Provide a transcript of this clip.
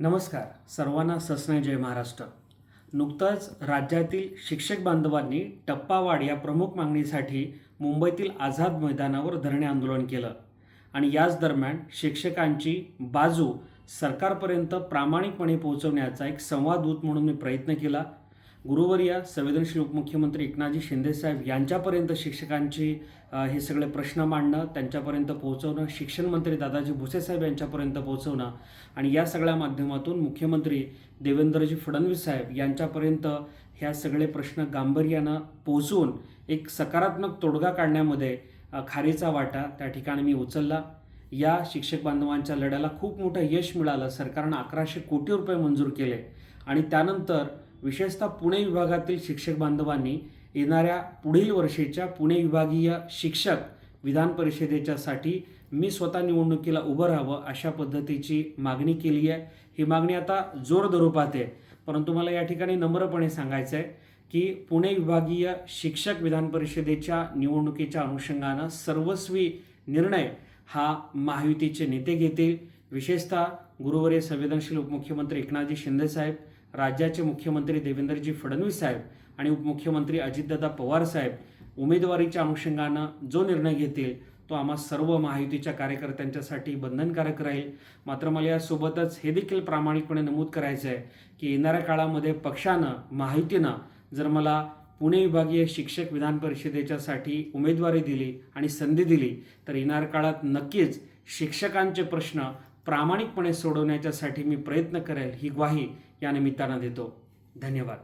नमस्कार सर्वांना सस्ने जय महाराष्ट्र. नुकतंच राज्यातील शिक्षक बांधवांनी टप्पावाढ या प्रमुख मागणीसाठी मुंबईतील आझाद मैदानावर धरणे आंदोलन केलं आणि याच दरम्यान शिक्षकांची बाजू सरकारपर्यंत प्रामाणिकपणे पोहोचवण्याचा एक संवाददूत म्हणून मी प्रयत्न केला. गुरुवर्या संवेदनशील उपमुख्यमंत्री एकनाथजी शिंदेसाहेब यांच्यापर्यंत शिक्षकांची हे सगळे प्रश्न मांडणं त्यांच्यापर्यंत पोहोचवणं शिक्षण मंत्री दादाजी भुसेसाहेब यांच्यापर्यंत पोहोचवणं आणि या सगळ्या माध्यमातून मुख्यमंत्री देवेंद्रजी फडणवीस साहेब यांच्यापर्यंत ह्या सगळे प्रश्न गांभीर्यानं पोहोचवून एक सकारात्मक तोडगा काढण्यामध्ये खारीचा वाटा त्या ठिकाणी मी उचलला. या शिक्षक बांधवांच्या लढ्याला खूप मोठं यश मिळालं. सरकारनं अकराशे कोटी रुपये मंजूर केले आणि त्यानंतर विशेषतः पुणे विभागातील शिक्षक बांधवांनी येणाऱ्या पुढील वर्षीच्या पुणे विभागीय शिक्षक विधान परिषदेच्यासाठी मी स्वतः निवडणुकीला उभं राहावं अशा पद्धतीची मागणी केली आहे. ही मागणी आता जोर धरू पाहते परंतु मला या ठिकाणी नम्रपणे सांगायचं आहे की पुणे विभागीय शिक्षक विधान परिषदेच्या निवडणुकीच्या अनुषंगानं सर्वस्वी निर्णय हा महायुतीचे नेते घेतील. विशेषतः गुरुवारी संवेदनशील उपमुख्यमंत्री एकनाथजी शिंदेसाहेब राज्याचे मुख्यमंत्री देवेंद्रजी फडणवीस साहेब आणि उपमुख्यमंत्री अजितदादा पवार साहेब उमेदवारीच्या अनुषंगानं जो निर्णय घेतील तो आम्हा सर्व महायुतीच्या कार्यकर्त्यांच्यासाठी बंधनकारक राहील. मात्र मला यासोबतच हे देखील प्रामाणिकपणे नमूद करायचं आहे की येणाऱ्या काळामध्ये पक्षानं महायुतीनं जर मला पुणे विभागीय शिक्षक विधान परिषदेच्यासाठी उमेदवारी दिली आणि संधी दिली तर येणाऱ्या काळात नक्कीच शिक्षकांचे प्रश्न प्रामाणिकपणे सोडवण्याच्यासाठी मी प्रयत्न करेल ही ग्वाही या निमित्तानं देतो. धन्यवाद.